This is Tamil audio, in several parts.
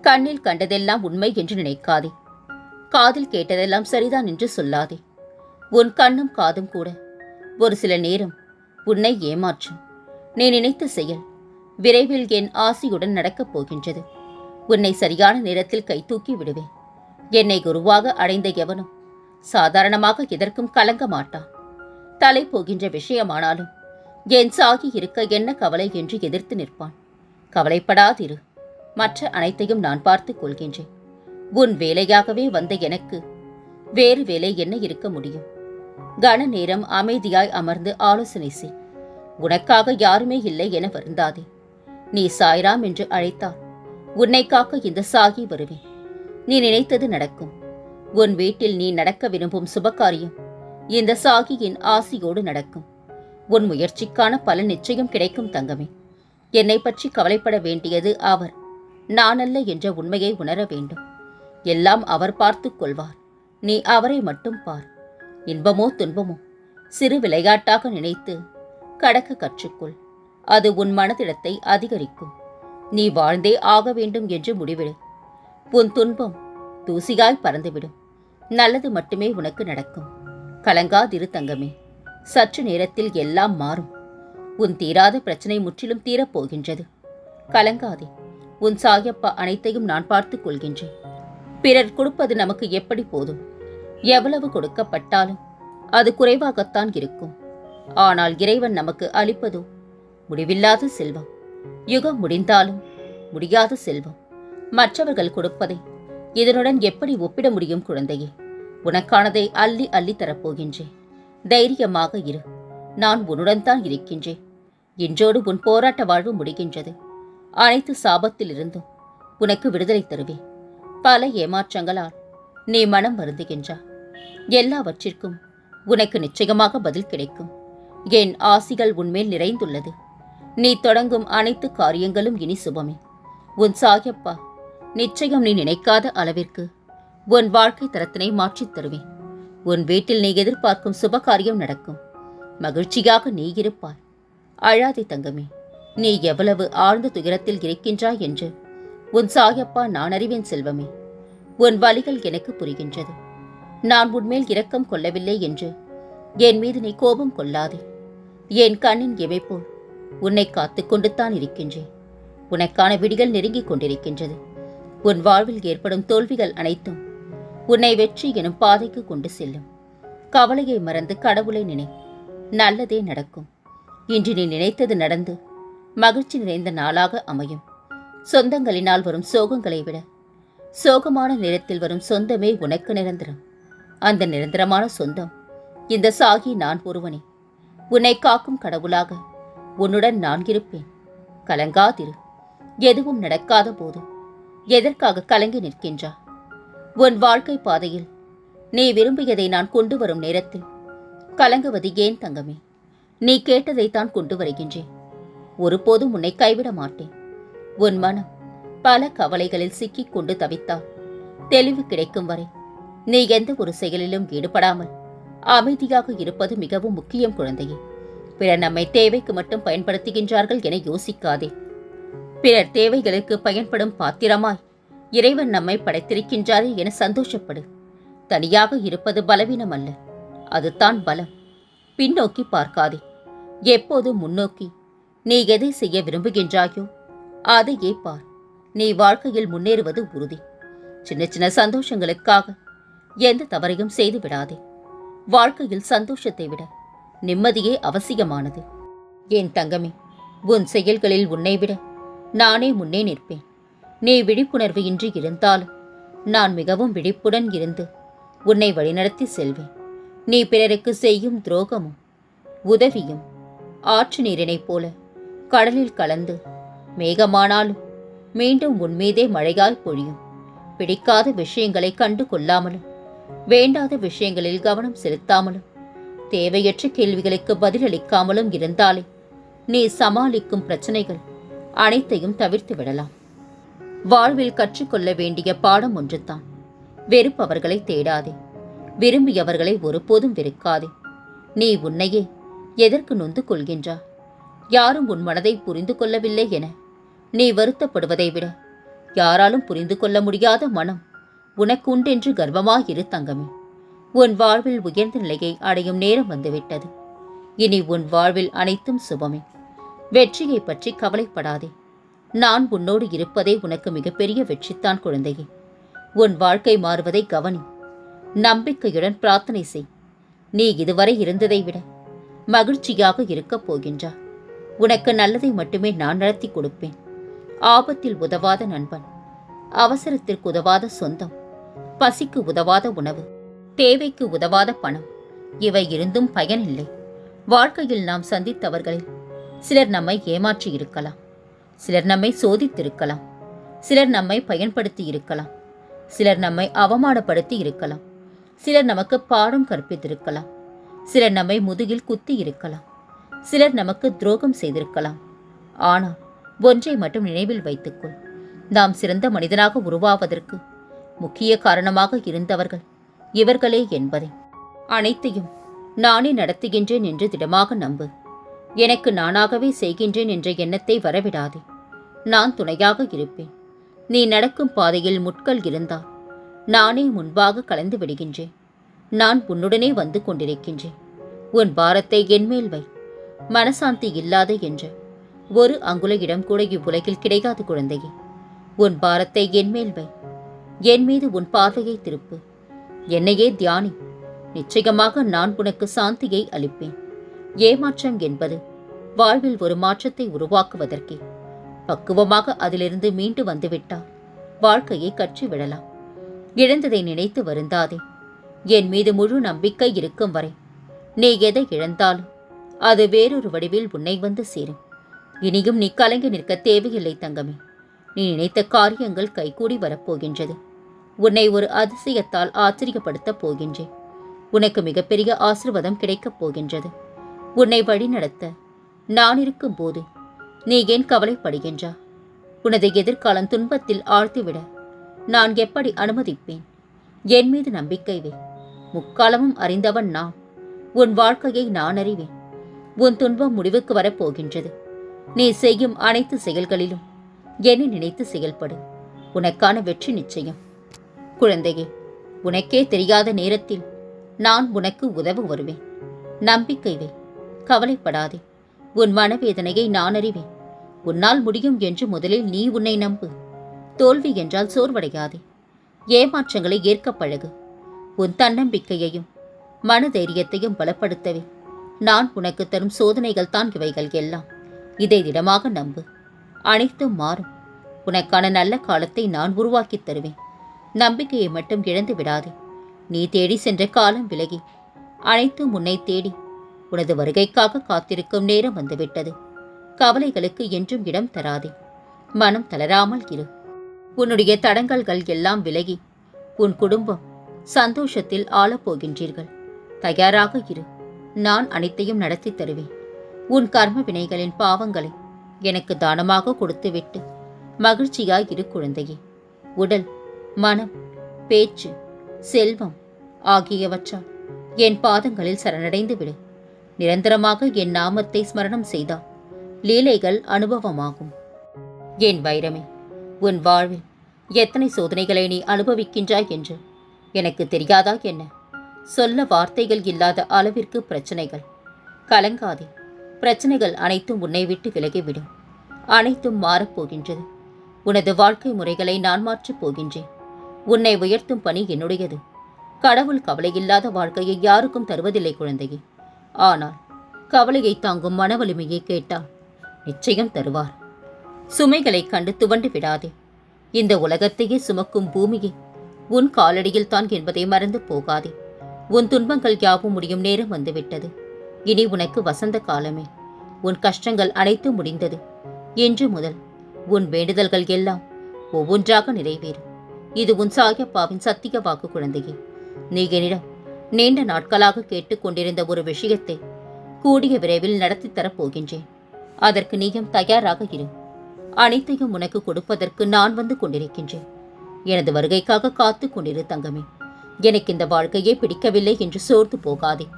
கண்ணில் கண்டதெல்லாம் உண்மை என்று நினைக்காதே. காதில் கேட்டதெல்லாம் சரிதான் என்று சொல்லாதே. உன் கண்ணும் காதும் கூட. ஒரு சில நேரம் உன்னை ஏமாற்றும். நீ நினைத்த செயல் விரைவில் என் ஆசியுடன் நடக்கப் போகின்றது. உன்னை சரியான நேரத்தில் கை தூக்கி விடுவேன். என்னை குருவாக அடைந்த எவனும் சாதாரணமாக எதற்கும் கலங்க மாட்டான். தலை போகின்ற விஷயமானாலும் என் சாகி இருக்க என்ன கவலை என்று எதிர்த்து நிற்பான். கவலைப்படாதிரு. மற்ற அனைத்தையும் நான் பார்த்துக் கொள்கின்றேன். உன் வேலையாகவே வந்த எனக்கு வேறு வேலை என்ன இருக்க முடியும்? கன நேரம் அமைதியாய் அமர்ந்து ஆலோசனை செய். உனக்காக யாருமே இல்லை என வருந்தாதே. நீ சாய்ராம் என்று அழைத்தால் உன்னை காக்க இந்த சாகி வருவேன். நீ நினைத்தது நடக்கும். உன் வீட்டில் நீ நடக்க விரும்பும் சுபகாரியம் இந்த சாகியின் ஆசியோடு நடக்கும். உன் முயற்சிக்கான பலன் நிச்சயம் கிடைக்கும் தங்கமே. என்னை பற்றி கவலைப்பட வேண்டியது அவர். நானல்ல என்ற உண்மையை உணர வேண்டும். எல்லாம் அவர் பார்த்து கொள்வார். நீ அவரை மட்டும் பார். இன்பமோ துன்பமோ சிறு விளையாட்டாக நினைத்து கடக்க கற்றுக்கொள். அது உன் மனதிடத்தை அதிகரிக்கும். நீ வாழ்ந்தே ஆக வேண்டும் என்று முடிவிடு. உன் துன்பம் தூசியாய் பறந்துவிடும். நல்லது மட்டுமே உனக்கு நடக்கும். கலங்காதிரு தங்கமே. சற்று நேரத்தில் எல்லாம் மாறும். உன் தீராத பிரச்சனை முற்றிலும் தீரப் போகின்றது கலங்காதே. உன் சாயப்பா அனைத்தையும் நான் பார்த்துக் கொள்கின்றேன். பிறர் கொடுப்பது நமக்கு எப்படி போதும்? எவ்வளவு கொடுக்கப்பட்டாலும் அது குறைவாகத்தான் இருக்கும். ஆனால் இறைவன் நமக்கு அளிப்பதோ? முடிவில்லாத செல்வம். யுகம் முடிந்தாலும் முடியாத செல்வம். மற்றவர்கள் கொடுப்பதை இதனுடன் எப்படி ஒப்பிட முடியும் குழந்தையே? உனக்கானதை அள்ளி அள்ளி தரப்போகின்றேன். தைரியமாக இரு. நான் உன்னுடன் தான் இருக்கின்றேன். இன்றோடு உன் போராட்ட வாழ்வு முடிகின்றது. அனைத்து சாபத்திலிருந்தும் உனக்கு விடுதலை தருவேன் பல ஏமாற்றங்களால் நீ மனம் வருந்துகின்றாய் எல்லாவற்றிற்கும் உனக்கு நிச்சயமாக பதில் கிடைக்கும். என் ஆசிகள் உன்மேல் நிறைந்துள்ளது. நீ தொடங்கும் அனைத்து காரியங்களும் இனி சுபமே. உன் சாயப்பா நிச்சயம் நீ நினைக்காத அளவிற்கு உன் வாழ்க்கை தரத்தினை மாற்றித் தருவேன் உன் வீட்டில் நீ எதிர்பார்க்கும் சுப காரியம் நடக்கும். மகிழ்ச்சியாக நீ இருப்பாய். அழாதே தங்கமே. நீ எவ்வளவு ஆழ்ந்த துயரத்தில் இருக்கின்றாய் என்று. உன் சாயப்பா நான் அறிவேன் செல்வமே. உன் வழிகள் எனக்கு புரிகின்றது. நான் உன்மேல் இரக்கம் கொள்ளவில்லை என்று. என் மீது நீ கோபம் கொள்ளாதே. என் கண்ணின் எவை போல் உன்னை காத்து கொண்டுத்தான் இருக்கின்றேன். உனக்கான விடிகள் நெருங்கிக் கொண்டிருக்கின்றது. உன் வாழ்வில் ஏற்படும் தோல்விகள் அனைத்தும் உன்னை வெற்றி எனும் பாதைக்கு கொண்டு செல்லும். கவலையை மறந்து கடவுளை நினை. நல்லதே நடக்கும். இன்று நீ நினைத்தது நடந்து மகிழ்ச்சி நிறைந்த நாளாக அமையும். சொந்தங்களினால் வரும் சோகங்களை விட சோகமான நேரத்தில் வரும் சொந்தமே உனக்கு நிரந்தரம். அந்த நிரந்தரமான சொந்தம் இந்த சாகி நான் ஒருவனே. உன்னை காக்கும் கடவுளாக உன்னுடன் நான் இருப்பேன். கலங்காதிரு எதுவும் நடக்காத போது எதற்காக கலங்கி நிற்கின்றா? உன் வாழ்க்கை பாதையில் நீ விரும்பியதை நான் கொண்டு வரும் நேரத்தில் கலங்குவது ஏன் தங்கமே? நீ கேட்டதைத்தான் கொண்டு வருகின்றேன். ஒருபோதும் உன்னை கைவிட மாட்டேன். உன் மனம் பல கவலைகளில் சிக்கிக் கொண்டு தவித்தால் தெளிவு கிடைக்கும் வரை நீ எந்த ஒரு செயலிலும் ஈடுபடாமல் அமைதியாக இருப்பது மிகவும் முக்கியம் குழந்தையே. பிறர் நம்மை தேவைக்கு மட்டும் பயன்படுத்துகின்றார்கள் என யோசிக்காதே. பிறர் தேவைகளுக்கு பயன்படும் பாத்திரமாய் இறைவன் நம்மை படைத்திருக்கின்றாரே என சந்தோஷப்படு. தனியாக இருப்பது பலவீனம் அல்ல அதுதான் பலம். பின்னோக்கி பார்க்காதே. எப்போதும் முன்னோக்கி நீ எதை செய்ய விரும்புகின்றாயோ அதையே பார். நீ வாழ்க்கையில் முன்னேறுவது உறுதி. சின்ன சின்ன சந்தோஷங்களுக்காக எந்த தவறையும் செய்து விடாதே. வாழ்க்கையில் சந்தோஷத்தை விட நிம்மதியே அவசியமானது. என் தங்கமே உன் செயல்களில் உன்னை விட நானே முன்னே நிற்பேன். நீ விழிப்புணர்வு இன்றி இருந்தாலும் நான் மிகவும் விழிப்புடன் இருந்து உன்னை வழிநடத்தி செல்வேன். நீ பிறருக்கு செய்யும் துரோகமும் உதவியும் ஆற்று நீரினைப் போல கடலில் கலந்து மேகமானாலும் மீண்டும் உன்மீதே மழையாய் பொழியும். பிடிக்காத விஷயங்களை கண்டு கொள்ளாமலும் வேண்டாத விஷயங்களில் கவனம் செலுத்தாமலும் தேவையற்ற கேள்விகளுக்கு பதிலளிக்காமலும் இருந்தாலே நீ சமாளிக்கும் பிரச்சனைகள் அனைத்தையும் தவிர்த்து விடலாம். வாழ்வில் கற்றுக்கொள்ள வேண்டிய பாடம் ஒன்றுதான். வெறுப்பவர்களை தேடாதே. விரும்பியவர்களை ஒருபோதும் வெறுக்காதே. நீ உன்னையே எதற்கு நொந்து கொள்கின்றா யாரும் உன் மனதை புரிந்து கொள்ளவில்லை என. நீ வருத்தப்படுவதை விட யாராலும் புரிந்து கொள்ள முடியாத மனம் உனக்கு உண்டென்று கர்வமாயிரு தங்கமே. உன் வாழ்வில் உயர்ந்த நிலையை அடையும் நேரம் வந்துவிட்டது. இனி உன் வாழ்வில் அனைத்தும் சுபமே. வெற்றியை பற்றி கவலைப்படாதே. நான் உன்னோடு இருப்பதே உனக்கு மிகப்பெரிய வெற்றித்தான் குழந்தையே. உன் வாழ்க்கை மாறுவதை கவனி. நம்பிக்கையுடன் பிரார்த்தனை செய். நீ இதுவரை இருந்ததை விட மகிழ்ச்சியாக இருக்கப் போகின்றா உனக்கு நல்லதை மட்டுமே நான் நடத்தி கொடுப்பேன். ஆபத்தில் உதவாத நண்பன் அவசரத்திற்கு உதவாத சொந்தம் பசிக்கு உதவாத உணவு தேவைக்கு உதவாத பணம் இவை இருந்தும் பயனில்லை. வாழ்க்கையில் நாம் சந்தித்தவர்களில் சிலர் நம்மை ஏமாற்றி இருக்கலாம் சிலர் நம்மை சோதித்திருக்கலாம் சிலர் நம்மை பயன்படுத்தி இருக்கலாம் சிலர் நம்மை அவமானப்படுத்தி இருக்கலாம் சிலர் நமக்கு பாடம் கற்பித்திருக்கலாம் சிலர் நம்மை முதுகில் குத்தி இருக்கலாம். சிலர் நமக்கு துரோகம் செய்திருக்கலாம். ஆனால் ஒன்றை மட்டும் நினைவில் வைத்துக்கொள். நாம் சிறந்த மனிதனாக உருவாவதற்கு முக்கிய காரணமாக இருந்தவர்கள் இவர்களே என்பதை. அனைத்தையும் நானே நடத்துகின்றேன் என்று திடமாக நம்பு. எனக்கு நானாகவே செய்கின்றேன் என்ற எண்ணத்தை வரவிடாதே. நான் துணையாக இருப்பேன். நீ நடக்கும் பாதையில் முட்கள் இருந்தால் நானே முன்பாக கலந்து விடுகின்றேன். நான் உன்னுடனே வந்து கொண்டிருக்கின்றேன். உன் பாரத்தை என்மேல் வை. மனசாந்தி இல்லாத என்ற. ஒரு அங்குல இடம் கூட இவ்வுலகில் கிடைக்காது குழந்தையே. உன் பாரத்தை என்மேல் வை. என் மீது உன் பார்வையை திருப்பு. என்னையே தியானி. நிச்சயமாக நான் உனக்கு சாந்தியை அளிப்பேன். ஏமாற்றம் என்பது வாழ்வில் ஒரு மாற்றத்தை உருவாக்குவதற்கே. பக்குவமாக அதிலிருந்து மீண்டு வந்துவிட்டால் வாழ்க்கையை கற்றுவிடலாம். இழந்ததை நினைத்து வருந்தாதே. என் மீது முழு நம்பிக்கை இருக்கும் வரை நீ எதை இழந்தாலும் அது வேறொரு வடிவில் உன்னை வந்து சேரும். இனியும் நீ கலங்கி நிற்க தேவையில்லை தங்கமே. நீ நினைத்த காரியங்கள் கைகூடி வரப்போகின்றது. உன்னை ஒரு அதிசயத்தால் ஆச்சரியப்படுத்தப் போகின்றேன். உனக்கு மிகப்பெரிய ஆசிர்வாதம் கிடைக்கப் போகின்றது. உன்னை வழிநடத்த நான் இருக்கும்போது நீ ஏன் கவலைப்படுகின்றா? உனது எதிர்காலம் துன்பத்தில் ஆழ்த்திவிட நான் எப்படி அனுமதிப்பேன்? என் மீது நம்பிக்கை வே. முக்காலமும் அறிந்தவன் நான் உன் வாழ்க்கையை நான் அறிவேன். உன் துன்பம் முடிவுக்கு வரப்போகின்றது. நீ செய்யும் அனைத்து செயல்களிலும் என்னை நினைத்து செயல்படு. உனக்கான வெற்றி நிச்சயம். குழந்தையே உனக்கே தெரியாத நேரத்தில் நான் உனக்கு உதவ வருவேன். நம்பிக்கை வை. கவலைப்படாதே. உன் மனவேதனையை நான் அறிவேன். உன்னால் முடியும் என்று முதலில் நீ உன்னை நம்பு. தோல்வி என்றால் சோர்வடையாதே. ஏமாற்றங்களை ஏற்க பழகு. உன் தன்னம்பிக்கையையும் மனதைரியத்தையும் பலப்படுத்தவே. நான் உனக்கு தரும் சோதனைகள் தான் இவைகள் எல்லாம். இதை திடமாக நம்பு. அனைத்தும் மாறும். உனக்கான நல்ல காலத்தை நான் உருவாக்கித் தருவேன். நம்பிக்கையை மட்டும் இழந்து விடாதே. நீ தேடி சென்ற காலம் விலகி. அனைத்தும் உன்னை தேடி. உனது வருகைக்காக காத்திருக்கும் நேரம் வந்துவிட்டது. கவலைகளுக்கு என்றும் இடம் தராதே. மனம் தளராமல் இரு. உன்னுடைய தடங்கல்கள் எல்லாம் விலகி. உன் குடும்பம் சந்தோஷத்தில் ஆளப் போகின்றீர்கள். தயாராக இரு. நான் அனைத்தையும் நடத்தி தருவேன். உன் கர்ம வினைகளின் பாவங்களை எனக்கு தானமாக கொடுத்துவிட்டு மகிழ்ச்சியாய் இரு குழந்தையே. உடல் மனம் பேச்சு செல்வம் ஆகியவற்றால் என் பாதங்களில் சரணடைந்து விடு. நிரந்தரமாக என் நாமத்தை ஸ்மரணம் செய்தால் லீலைகள் அனுபவமாகும். என் வைரமே உன் வாழ்வில் எத்தனை சோதனைகளை நீ அனுபவிக்கின்றாய் என்று எனக்கு தெரியாதா என்ன? சொல்ல வார்த்தைகள் இல்லாத அளவிற்கு பிரச்சனைகள். கலங்காதே. பிரச்சனைகள் அனைத்தும் உன்னை விட்டு விலகிவிடும் அனைத்தும் மாறப்போகின்றது உனது வாழ்க்கை முறைகளை நான் மாற்றப் போகின்றேன். உன்னை உயர்த்தும் பணி என்னுடையது. கடவுள் கவலையில்லாத வாழ்க்கையை யாருக்கும் தருவதில்லை குழந்தையே. ஆனால் கவலையை தாங்கும் மன வலிமையை கேட்டால் நிச்சயம் தருவார். சுமைகளை கண்டு துவண்டு விடாதே. இந்த உலகத்தையே சுமக்கும் பூமியே உன் காலடியில் தான் என்பதை மறந்து போகாதே. உன் துன்பங்கள் யாவும் முடியும் நேரம் வந்துவிட்டது. இனி உனக்கு வசந்த காலமே. உன் கஷ்டங்கள் அனைத்தும் முடிந்தது. இன்று முதல் உன் வேண்டுதல்கள் எல்லாம் ஒவ்வொன்றாக நிறைவேறும் இது உன் சாயப்பாவின் சத்திய வாக்கு குழந்தையே. நீ என்னிடம் நீண்ட நாட்களாக கேட்டுக்கொண்டிருந்த ஒரு விஷயத்தை கூடிய விரைவில் நடத்தி தரப் போகின்றேன். அதற்கு நீயும் தயாராக இரு. அனைத்தையும் உனக்கு கொடுப்பதற்கு நான் வந்து கொண்டிருக்கின்றேன். எனது வருகைக்காக காத்து கொண்டிரு தங்கமே. எனக்கு இந்த வாழ்க்கையே பிடிக்கவில்லை என்று சோர்ந்து போகாதே.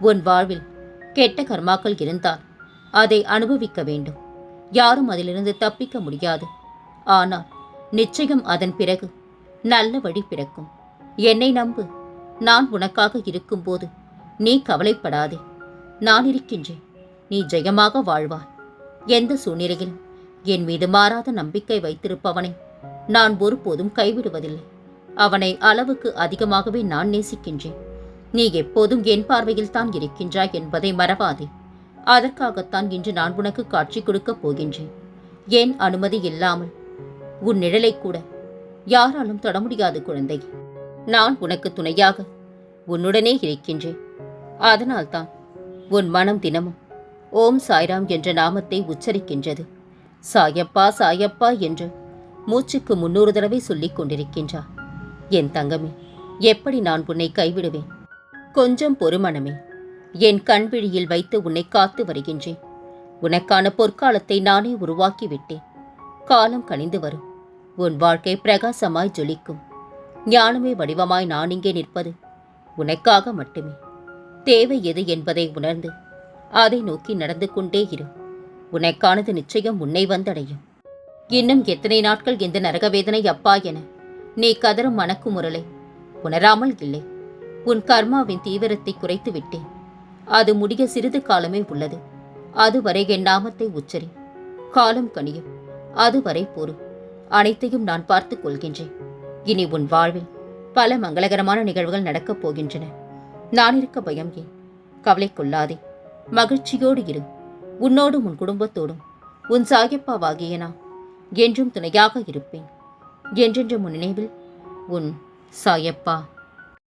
உன் வாழ்வில் கெட்ட கர்மாக்கள் இருந்தால் அதை அனுபவிக்க வேண்டும். யாரும் அதிலிருந்து தப்பிக்க முடியாது. ஆனால் நிச்சயம் அதன் பிறகு நல்ல வழி பிறக்கும். என்னை நம்பு. நான் உனக்காக இருக்கும்போது நீ கவலைப்படாதே. நான் இருக்கின்றேன். நீ ஜெயமாக வாழ்வாய். எந்த சூழ்நிலையிலும் என் மீது மாறாத நம்பிக்கை வைத்திருப்பவனை நான் ஒருபோதும் கைவிடுவதில்லை. அவனை அளவுக்கு அதிகமாகவே நான் நேசிக்கின்றேன். நீ எப்போதும் என் பார்வையில் தான் இருக்கின்றாய் என்பதை மறவாதே. அதற்காகத்தான் இன்று நான் உனக்கு காட்சி கொடுக்கப் போகின்றேன். என் அனுமதி இல்லாமல்? உன் நிழலை கூட. யாராலும் தொட முடியாது குழந்தை. நான் உனக்கு துணையாக உன்னுடனே இருக்கின்றேன். அதனால்தான் உன் மனம் தினமும் ஓம் சாய்ராம் என்ற நாமத்தை உச்சரிக்கின்றது. சாயப்பா சாயப்பா என்று மூச்சுக்கு முன்னூறு தடவை சொல்லிக் கொண்டிருக்கின்றார். என் தங்கமே எப்படி நான் உன்னை கைவிடுவேன்? கொஞ்சம் பொறுமணமே என் கண்விழியில் வைத்து உன்னை காத்து வருகின்றேன். உனக்கான பொற்காலத்தை நானே உருவாக்கிவிட்டேன். காலம் கனிந்து வரும். உன் வாழ்க்கை பிரகாசமாய் ஜொலிக்கும். ஞானமே வடிவமாய் நான் இங்கே நிற்பது உனக்காக மட்டுமே. தேவை எது என்பதை உணர்ந்து அதை நோக்கி நடந்து கொண்டே இரு. உனக்கானது நிச்சயம் உன்னை வந்தடையும். இன்னும் எத்தனை நாட்கள் இந்த நரக வேதனை அப்பா என நீ கதறும் மணக்கு முரலை உணராமல் இல்லை. உன் கர்மாவின் தீவிரத்தை குறைத்து விட்டேன். அது முடிய சிறிது காலமே உள்ளது. அதுவரை என் நாமத்தை உச்சரி. காலம் கனியும். அதுவரை பொறு. அனைத்தையும் நான் பார்த்துக் கொள்கின்றேன். இனி உன் வாழ்வில் பல மங்களகரமான நிகழ்வுகள் நடக்கப் போகின்றன. நான் இருக்க பயம் ஏன்? கவலை கொள்ளாதே. மகிழ்ச்சியோடு இரு. உன்னோடும் உன் குடும்பத்தோடும். உன் சாயப்பாவாகிய நான் என்றும் துணையாக இருப்பேன். என்றென்றும் உன் நினைவில் உன் சாயப்பா